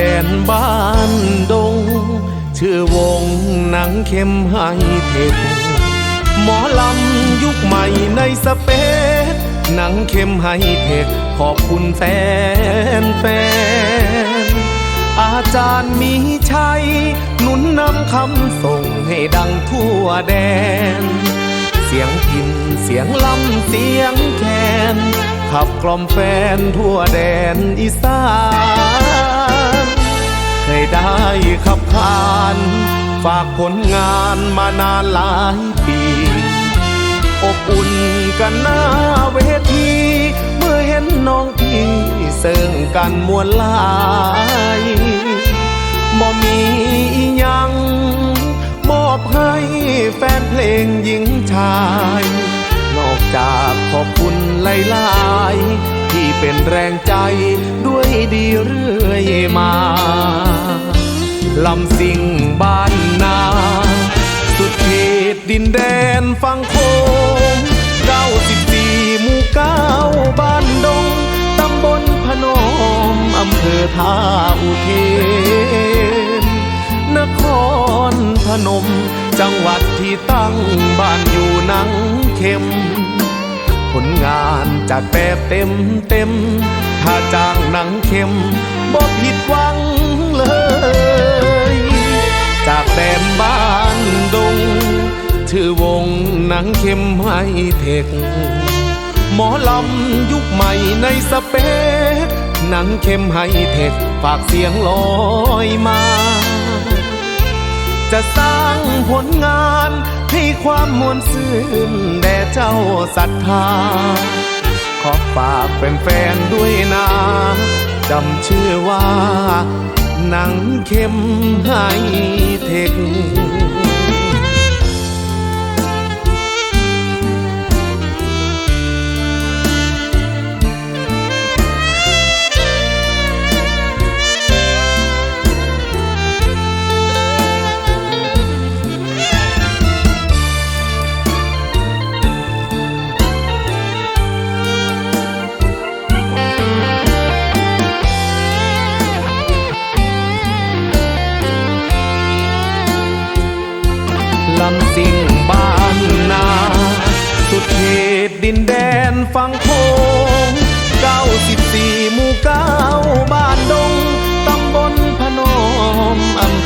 แดนบ้านดง ชื่อวงหนังเข้มไฮเทคหมอลำยุคใหม่ในสเปซหนังเข้มไฮเทคขอบคุณแฟนแฟนอาจารย์มีชัยหนุนนำคำส่งให้ดังทั่วแดน เสียงพินเสียงลำเสียงแคนขับกล่อมแฟนทั่วแดนอีสาน เคยได้ขับผ่าน ฝากผลงานมานานหลายปี อบอุ่นกันหน้าเวที เมื่อเห็นน้องพี่เสิงกันมวลหลายบ่มียังมอบให้แฟนเพลงหญิงชาย นอกจากขอบคุณหลายๆ เป็นแรงใจด้วยดีเรื่อยมาลำสิงบ้านนา สุดเขตดินแดนฟังโคงเก้าสิบสี่หมู่เก้าบ้านดง ตำบลพนมอำเภอท่าอุเทน นครพนม จังหวัดที่ตั้งบ้านอยู่นังเข้ม ลงานจัดแบบเต็มเต็ม ถ้าจ้างหนังเข้มบ่ผิดหวังเลย จากแดนบ้านดง ชื่อวงหนังเข้มไฮเทคหมอลำยุคใหม่ในสเปซหนังเข้มไฮเทคฝากเสียงลอยมา จะสร้างผลงานให้ความมวลซื่นแด่ เจ้าศรัทธา ขอฝากเป็นแฟนๆด้วยนะจำชื่อว่า หนังเข้มให้เทค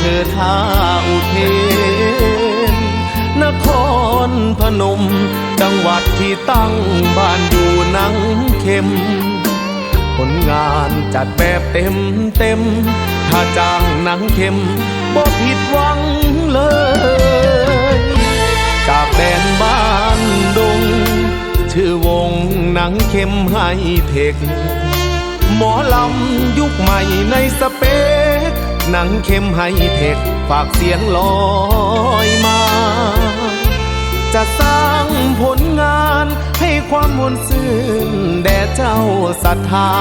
มอำเภอท่าอุเทน นครพนม จังหวัดที่ตั้งบ้านอยู่นังเข้ม ผลงานจัดแบบเต็มเต็ม ถ้าจ้างหนังเข้มบ่ผิดหวังเลย จากแดนบ้านดง ชื่อวงหนังเข้มไฮเทค หมอลำยุคใหม่ในสเปซ หนังเข้มไฮเทคฝากเสียงลอยมา จะสร้างผลงานให้ความมวลซื่นแด่เจ้าศรัทธา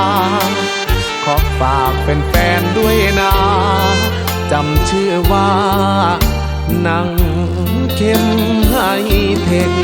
ขอฝากเป็นแฟนๆด้วยนะจำชื่อว่าหนังเข้มไฮเทค